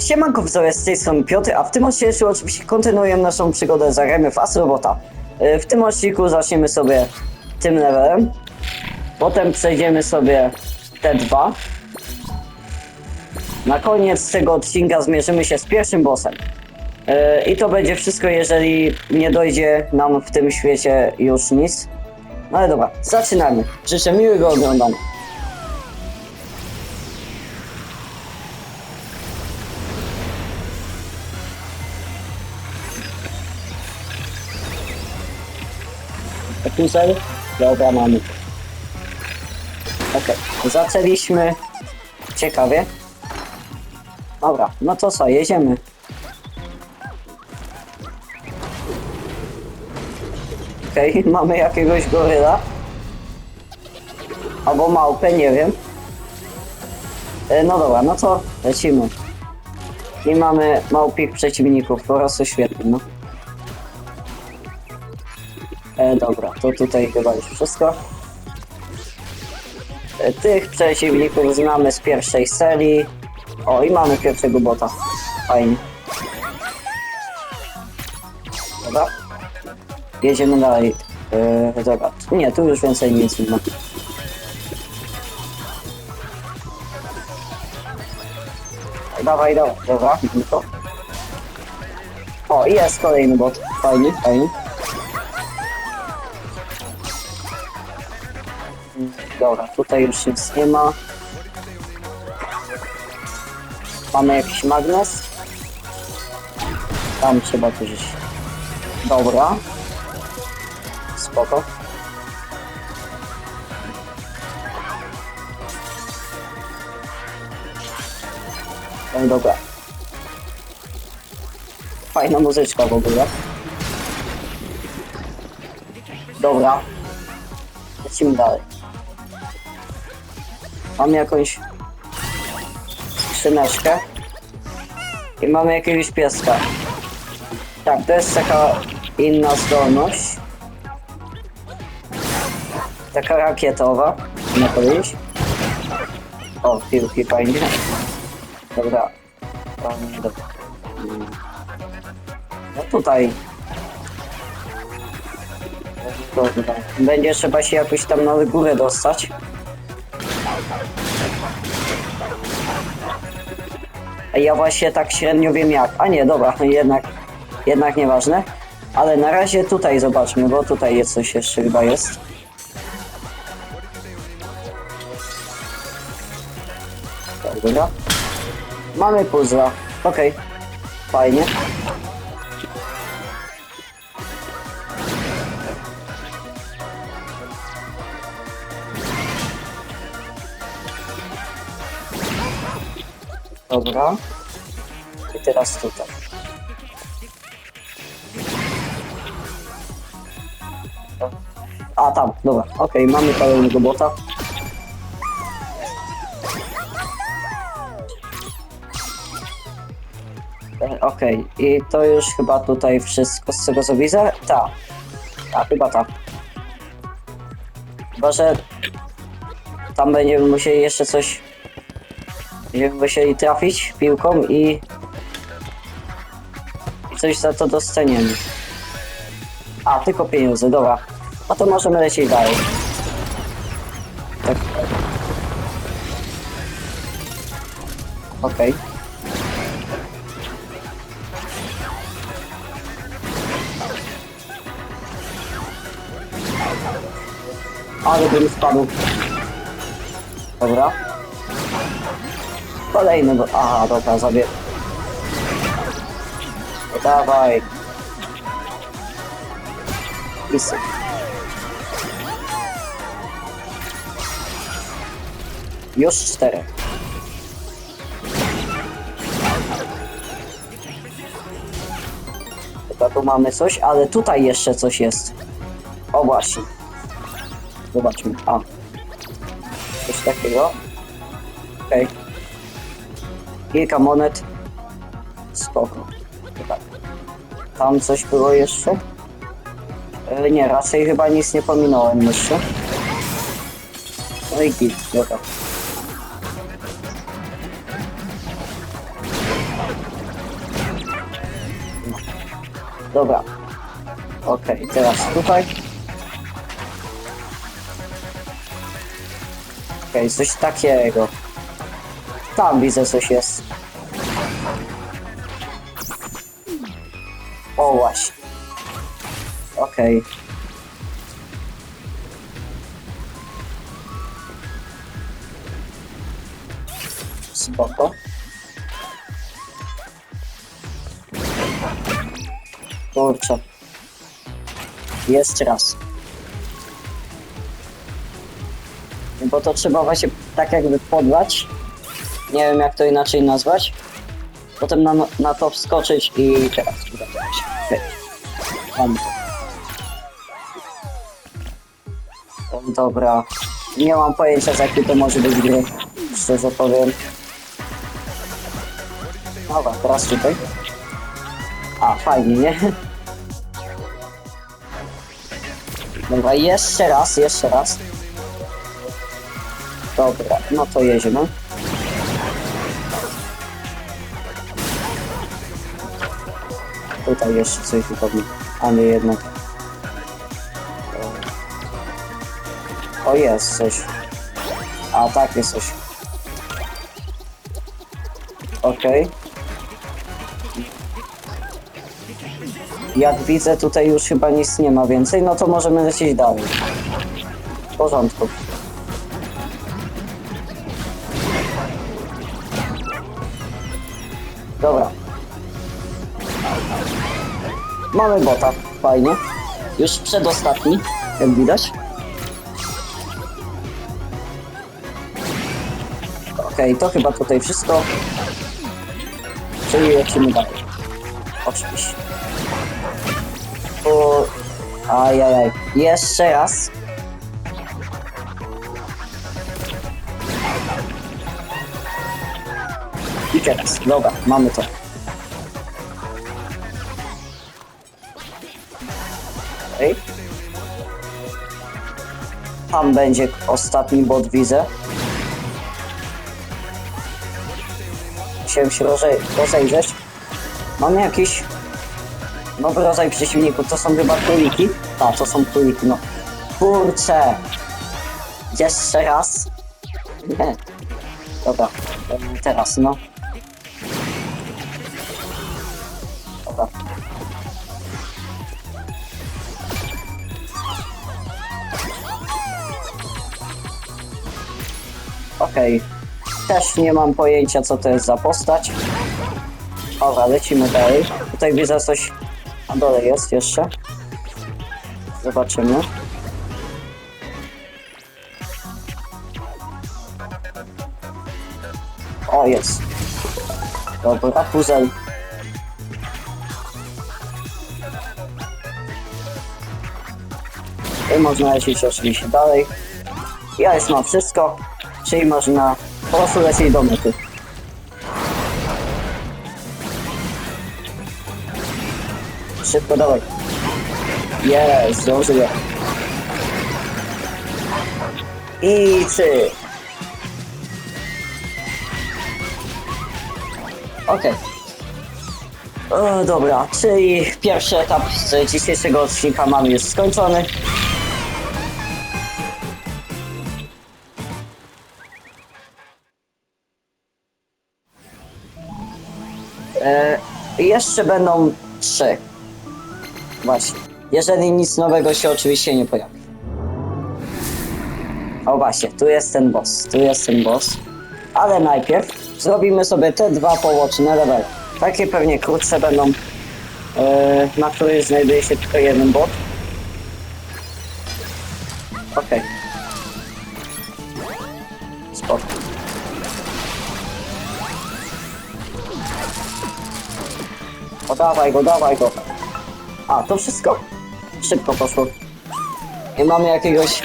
Siemanko widzowie, z tej strony Piotr, a w tym odcinku oczywiście kontynuujemy naszą przygodę za gramy w Astrobota. E, W tym odcinku zaczniemy sobie tym levelem, potem przejdziemy sobie T2. Na koniec tego odcinka zmierzymy się z pierwszym bossem. E, I to będzie wszystko, jeżeli nie dojdzie nam w tym świecie już nic. No ale dobra, zaczynamy. Życzę miłego oglądania. Celu? Dobra, mamy. Okej, zaczęliśmy ciekawie. Dobra, no to co, jedziemy. Okej, mamy jakiegoś goryla. Albo małpę, nie wiem. E, no dobra, no to lecimy. I mamy małpich przeciwników, po prostu świetnie, no. E, dobra, to tutaj chyba już wszystko. E, tych przeciwników znamy z pierwszej serii. O, i mamy pierwszego bota. Fajnie. Dobra. Jedziemy dalej. E, dobra, nie, tu już więcej nic nie ma. Dawaj, dawaj, dobra, to. O, i jest kolejny bot. Fajnie, fajnie. Dobra, tutaj już nic nie ma. Mamy jakiś magnes. Tam trzeba gdzieś. Dobra. Spoko. No dobra. Fajna muzyczka w ogóle. Dobra. Lecimy dalej. Mam jakąś skrzyneczkę i mamy jakiegoś pieska. Tak, to jest taka inna zdolność. Taka rakietowa, można powiedzieć. O, piłki fajnie. Dobra. Dobra. No tutaj. Dobra. Będzie trzeba się jakoś tam na górę dostać. Ja właśnie tak średnio wiem jak. A nie, dobra, jednak, jednak nieważne. Ale na razie tutaj zobaczmy, bo tutaj jest coś jeszcze chyba jest. Tak, Dobra. Mamy puzzla. Okej. Fajnie. Dobra. I teraz tutaj. A, tam, dobra. Okej, mamy kolejnego bota. E, Okej, i to już chyba tutaj wszystko z tego co widzę. Tak. Tak, chyba tak. Chyba, że tam będziemy musieli jeszcze coś Będziemy musieli trafić piłką i coś za to dostaniemy. A, tylko pieniądze, dobra. No to możemy lecieć dalej. Tak. Okej. Ale bym spadł. Dobra. Kolejny, bo... Aha, dobra, zabier... Dawaj. I syp. Już cztery. Chyba tu mamy coś, ale tutaj jeszcze coś jest. O właśnie. Zobaczmy. A. Coś takiego. Okej. Okay. Kilka monet. Spoko. Chyba. Tam coś było jeszcze? E, nie, raczej chyba nic nie pominąłem jeszcze. No i git, dobra. Dobra. Okej, okay, teraz tutaj. Okej, okay, coś takiego. Tam widzę coś jest. Właśnie. Okej. Spoko. Kurczę. Jeszcze raz. Bo to trzeba właśnie tak jakby podlać. Nie wiem jak to inaczej nazwać. Potem na, na to wskoczyć i teraz uda. Dobra. Nie mam pojęcia z jakiej to może być gry. Szczerze powiem. Dobra, teraz tutaj. A, fajnie, nie? Dobra, jeszcze raz, jeszcze raz. Dobra, no to jedziemy. Tutaj jeszcze coś wypadnie, a nie jednak. O, jest coś. A, tak, jest coś. Okej. Jak widzę, tutaj już chyba nic nie ma więcej, no to możemy lecieć dalej. W porządku. Mamy bota, fajnie. Już przedostatni, jak widać. Okej, to chyba tutaj wszystko. Czyli lecimy dalej. Oczywiście. O, ajajaj. Jeszcze raz. I teraz. Dobra, mamy to. Tam będzie ostatni bot, widzę. Chciałem się roze rozejrzeć. Mamy jakiś nowy rodzaj przeciwników. To są chyba króliki? Tak, to są króliki, no. Kurczę! Jeszcze raz. Nie. Dobra, teraz no. Okej. Też nie mam pojęcia co to jest za postać. Dobra, lecimy dalej. Tutaj widzę coś na dole jest jeszcze. Zobaczymy. O, jest. Dobra, puzel. I można lecieć oczywiście dalej. Ja już mam wszystko, czyli można po prostu lecieć do mety. Szybko dawaj. Jest, zdążyłem. I ty. Okej. O, dobra, czyli pierwszy etap z dzisiejszego odcinka mamy już skończony. Jeszcze będą trzy. Właśnie. Jeżeli nic nowego się oczywiście nie pojawi. O właśnie, tu jest ten boss, tu jest ten boss. Ale najpierw zrobimy sobie te dwa połączone levele. Takie pewnie krótsze będą, e, na których znajduje się tylko jeden bot. Dawaj go, dawaj go. A, to wszystko. Szybko poszło. I mamy jakiegoś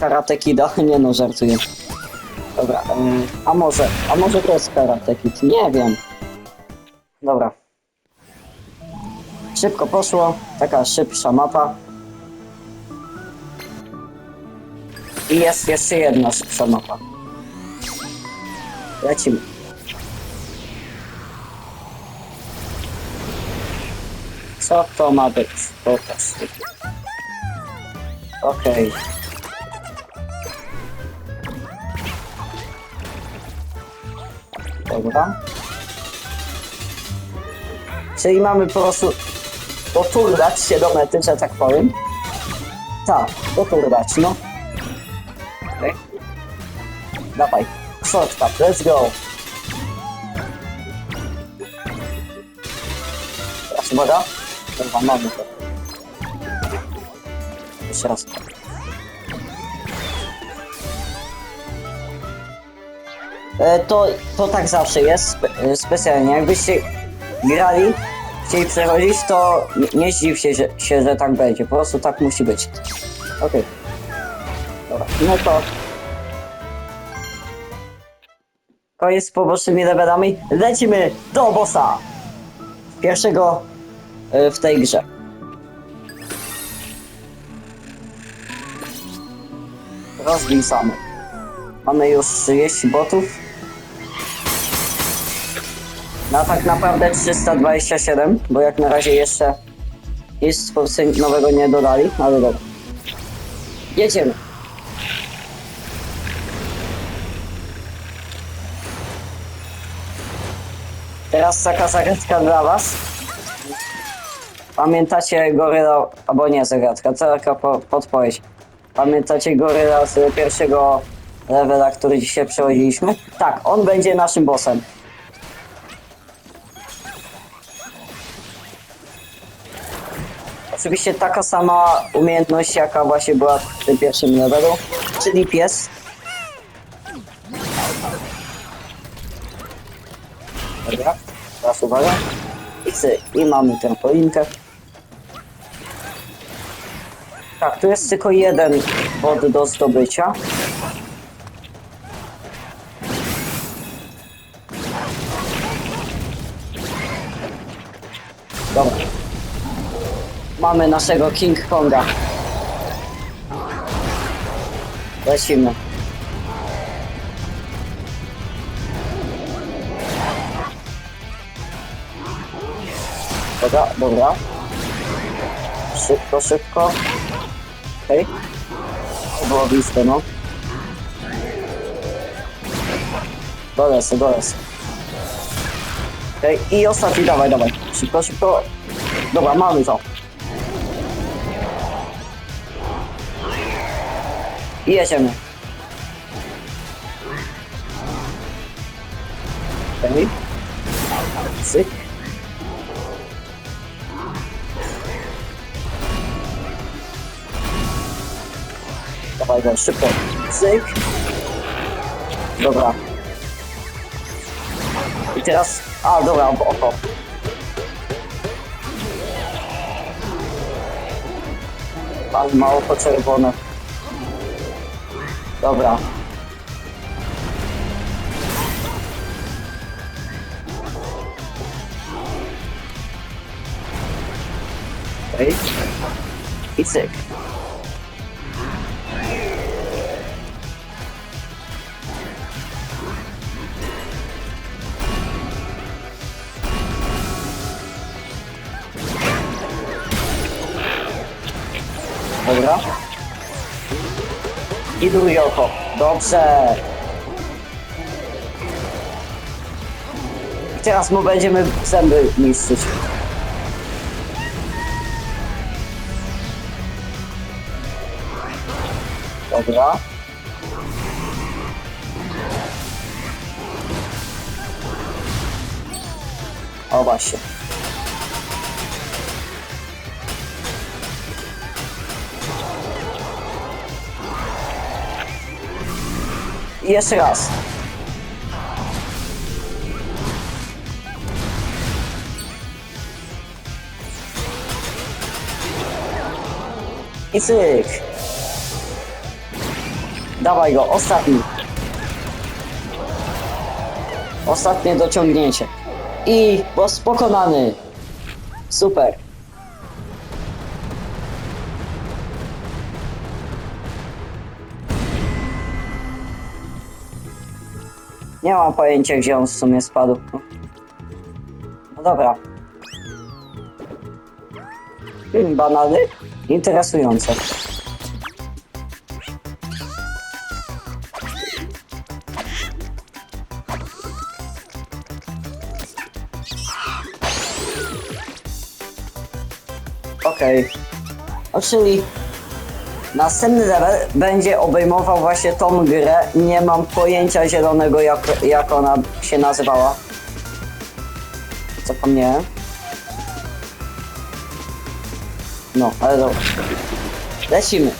karate kida. Nie no, żartuję. Dobra, a może, a może to jest karate kid? Nie wiem. Dobra. Szybko poszło, taka szybsza mapa. I jest jeszcze jedna szybsza mapa. Lecimy. Co to ma być? Pokaż. Okej. Dobra. Czyli mamy po prostu doturlać się do mety, że tak powiem. Tak, doturlać, no. Okej. Dawaj. Shortcut, let's go. Teraz. Dobra, mamy to. Jeszcze raz. E, To, to tak zawsze jest, spe, e, specjalnie. Jakbyście grali, chcieli przechodzić, to nie, zdziw się że, się, że tak będzie. Po prostu tak musi być. Okej. Dobra, no to... Koniec z pobocznymi levelami. Lecimy do bossa! Pierwszego w tej grze. Rozbij zamek. Mamy już 30 botów. No tak naprawdę 327, bo jak na razie jeszcze prostu nowego nie dodali, ale dobra. Jedziemy. Teraz taka zagadka dla was. Pamiętacie goryla, albo nie zagadka, taka po, podpowiedź. Pamiętacie goryla z pierwszego levela, który dzisiaj przechodziliśmy? Tak, on będzie naszym bossem. Oczywiście taka sama umiejętność, jaka właśnie była w tym pierwszym levelu, czyli pies. Dobra, teraz uwaga. I, I mamy trampolinkę. Tak, tu jest tylko jeden bod do zdobycia. Dobra. Mamy naszego King Konga. Lecimy. Dobra, dobra. Szybko, szybko. Okej. To było blisko, no. Dolecę, dolecę. Okej, i ostatni, dawaj, dawaj. Szybko, szybko. Dobra, mamy to. I jedziemy. Okej. Cyk. Dawaj go, szybko. Cyk. Dobra. I teraz... A, dobra, oko. Pan ma oko czerwone. Dobra. I cyk. Dobra. I drugie oko. Dobrze. Teraz mu będziemy zęby niszczyć. Dobra. O właśnie. Jeszcze raz. I cyk. Dawaj go, ostatni. Ostatnie dociągnięcie. I boss pokonany. Super. Nie mam pojęcia, gdzie on w sumie spadł. No dobra. Hmm, banany? Interesujące. Okej. O, czyli następny level będzie obejmował właśnie tą grę. Nie mam pojęcia zielonego, jak, jak ona się nazywała. Zapomniałem. No, ale dobra. Lecimy.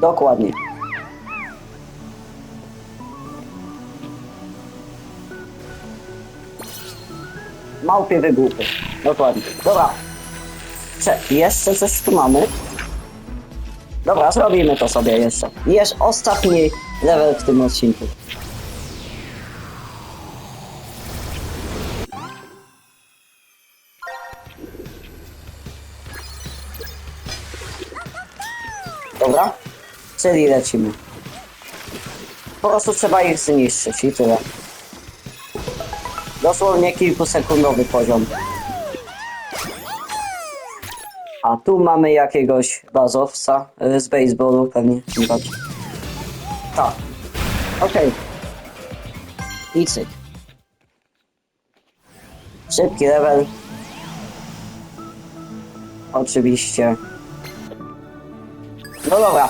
Dokładnie. Małpie wygłupy. Dokładnie. Dobra. Cze, jeszcze coś tu mamy. Dobra, zrobimy to sobie jeszcze. Jest ostatni level w tym odcinku. Dobra? Czyli lecimy. Po prostu trzeba ich zniszczyć i tyle. Dosłownie kilkusekundowy poziom. A tu mamy jakiegoś bazowca y, z baseballu pewnie. nie patrz. Tak. Okej. I cyk. Szybki level. Oczywiście. No dobra.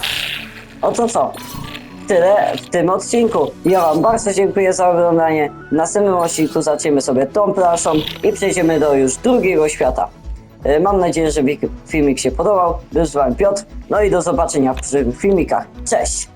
O to co? Tyle w tym odcinku. Ja wam bardzo dziękuję za oglądanie. W następnym odcinku zaczniemy sobie tą planszą i przejdziemy do już drugiego świata. E, Mam nadzieję, że filmik się podobał. Był z wami Piotr. No i do zobaczenia w przyszłych filmikach. Cześć!